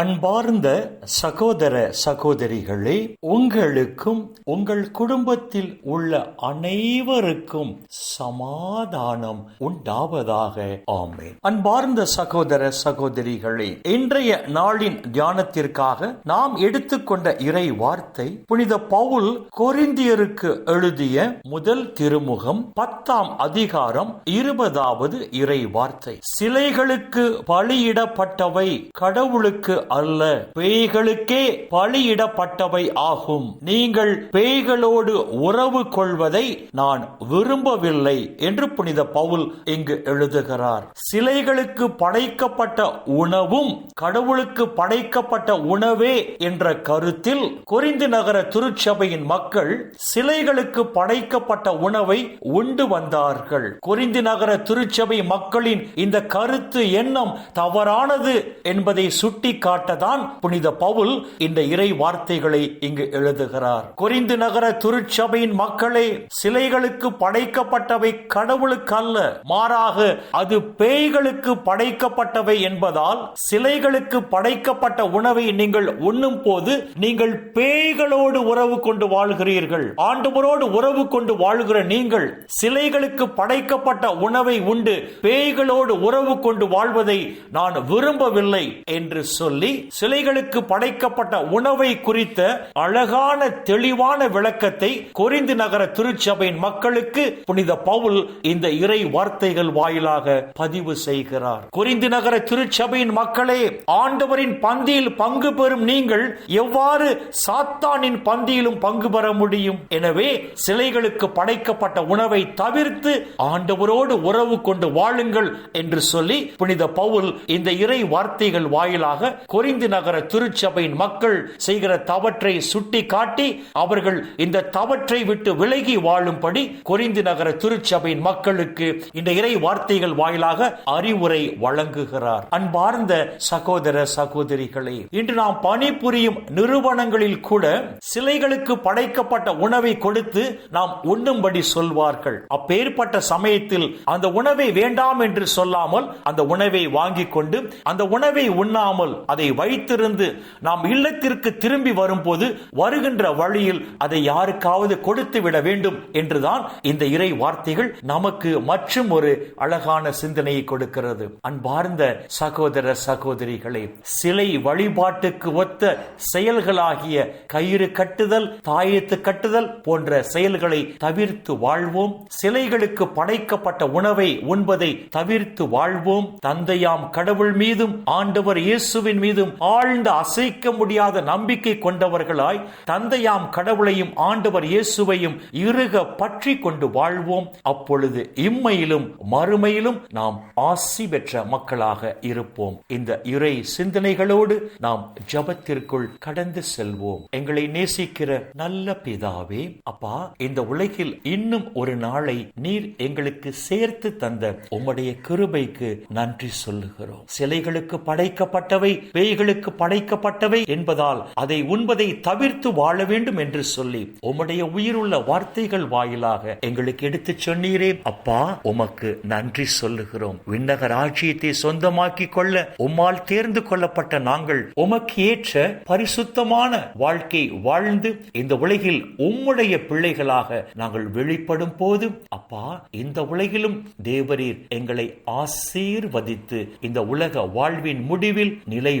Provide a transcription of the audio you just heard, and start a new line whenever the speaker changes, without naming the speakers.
அன்பார்ந்த சகோதர சகோதரிகளே உங்களுக்கும் உங்கள் குடும்பத்தில் உள்ள அனைவருக்கும் சமாதானம் உண்டாவதாக. ஆமென். அன்பார்ந்த சகோதர சகோதரிகளே இன்றைய நாளின் தியானத்திற்காக நாம் எடுத்துக்கொண்ட இறை வார்த்தை புனித பவுல் கொரிந்தியருக்கு எழுதிய முதல் திருமுகம் பத்தாம் அதிகாரம் இருபதாவது இறை வார்த்தை. சிலைகளுக்கு பலியிடப்பட்டவை கடவுளுக்கு அல்ல. பேய்களுக்கே பலியிடப்பட்டவை ஆகும். நீங்கள் பேய்களோடு உறவு கொள்வதை நான் விரும்பவில்லை என்று புனித பவுல் இங்கு எழுதுகிறார். சிலைகளுக்கு படைக்கப்பட்ட உணவும் கடவுளுக்கு படைக்கப்பட்ட உணவே என்ற கருத்தில் குறிந்து நகர திருச்சபையின் மக்கள் சிலைகளுக்கு படைக்கப்பட்ட உணவை உண்டு வந்தார்கள். குறிந்து நகர திருச்சபை மக்களின் இந்த கருத்து எண்ணம் தவறானது என்பதை சுட்டி காட்டதான் புனித பவுல் இந்த இறை வார்த்தைகளை இங்கு எழுதுகிறார். குறிந்து நகர திருச்சபையின் மக்களே சிலைகளுக்கு படைக்கப்பட்டவை கடவுளுக்கு அல்ல மாறாக அது பேய்களுக்கு படைக்கப்பட்டவை என்பதால் சிலைகளுக்கு படைக்கப்பட்ட உணவை நீங்கள் உண்ணும் போது நீங்கள் பேய்களோடு உறவு கொண்டு வாழ்கிறீர்கள். ஆண்டவரோடு உறவு கொண்டு வாழ்கிற நீங்கள் சிலைகளுக்கு படைக்கப்பட்ட உணவை உண்டு பேய்களோடு உறவு கொண்டு வாழ்வதை நான் விரும்பவில்லை என்று சொல்லி சொல்லி சிலைகளுக்கு படைக்கப்பட்ட உணவை குறித்த அழகான தெளிவான விளக்கத்தை கொரிந்து நகர திருச்சபையின் மக்களுக்கு புனித பவுல் இந்த இறை வார்த்தைகள் வாயிலாக பதிவு செய்கிறார். குறிந்து நகர திருச்சபையின் மக்களே ஆண்டவரின் பந்தியில் பங்கு பெறும் நீங்கள் எவ்வாறு சாத்தானின் பந்தியிலும் பங்கு பெற முடியும்? எனவே சிலைகளுக்கு படைக்கப்பட்ட உணவை தவிர்த்து ஆண்டவரோடு உறவு கொண்டு வாழுங்கள் என்று சொல்லி புனித பவுல் இந்த இறை வார்த்தைகள் வாயிலாக கொரிந்து நகர திருச்சபையின் மக்கள் செய்கிற தவற்றை சுட்டி காட்டி அவர்கள் இந்த தவற்றை விட்டு விலகி வாழும்படி கொரிந்து நகர திருச்சபையின் மக்களுக்கு இந்த இறை வார்த்தைகள் வாயிலாக அறிவுரை வழங்குகிறார். அன்பார்ந்த சகோதர சகோதரிகளே இன்று நாம் பணிபுரியும் நிறுவனங்களில் கூட சிலைகளுக்கு படைக்கப்பட்ட உணவை கொடுத்து நாம் உண்ணும்படி சொல்வார்கள். அப்பேற்பட்ட சமயத்தில் அந்த உணவை வேண்டாம் என்று சொல்லாமல் அந்த உணவை வாங்கிக் கொண்டு அந்த உணவை உண்ணாமல் அதை அதை வைத்திருந்து நாம் இல்லத்திற்கு திரும்பி வரும்போது வருகின்ற வழியில் அதை யாருக்காவது கொடுத்து விட வேண்டும் என்றுதான் இந்த இறை வார்த்தைகள் நமக்கு மற்றும் ஒரு அழகான சிந்தனையை கொடுக்கிறது. அன்பார்ந்த சகோதர சகோதரிகளே சிலை வழிபாட்டுக்கு ஒத்த செயல்களாகிய கயிறு கட்டுதல் தாயத்து கட்டுதல் போன்ற செயல்களை தவிர்த்து வாழ்வோம். சிலைகளுக்கு படைக்கப்பட்ட உணவை உண்பதை தவிர்த்து வாழ்வோம். தந்தையாம் கடவுள் மீதும் ஆண்டவர் இயேசுவின் மீதும் ஆழ்ந்த அசைக்க முடியாத நம்பிக்கை கொண்டவர்களாய் தந்தையாம் கடவுளையும் ஆண்டவர் இயேசுவையும் இருக பற்றி கொண்டு வாழ்வோம். அப்பொழுது இம்மையிலும் மறுமையிலும் நாம் ஆசி பெற்ற மக்களாக இருப்போம். இந்த இறை சிந்தனைகளோடு நாம் ஜபத்திற்குள் கடந்து செல்வோம். எங்களை நேசிக்கிற நல்ல பிதாவே அப்பா இந்த உலகில் இன்னும் ஒரு நாளை நீர் எங்களுக்கு சேர்த்து தந்த உம்முடைய கிருபைக்கு நன்றி சொல்லுகிறோம். சிலைகளுக்கு படைக்கப்பட்டவை பேய்களுக்கு படைக்கப்பட்டவை என்பதால் அதை உண்பதை தவிர்த்து வாழ வேண்டும் என்று சொல்லி உம்முடைய உயிருள்ள வார்த்தைகள் வாயிலாக எங்களுக்கு எடுத்து சொன்னீரே. அப்பா உமக்கு நன்றி சொல்லுகிறோம். விண்ணக ராஜ்யத்தை சொந்தமாக்கி கொள்ள உம்மால் தேர்ந்து கொள்ளப்பட்ட நாங்கள் உமக்கு ஏற்ற பரிசுத்தமான வாழ்க்கை வாழ்ந்து இந்த உலகில் உம்முடைய பிள்ளைகளாக நாங்கள் வெளிப்படும் போது அப்பா இந்த உலகிலும் தேவரீர் எங்களை ஆசீர்வதித்து இந்த உலக வாழ்வின் முடிவில் நிலை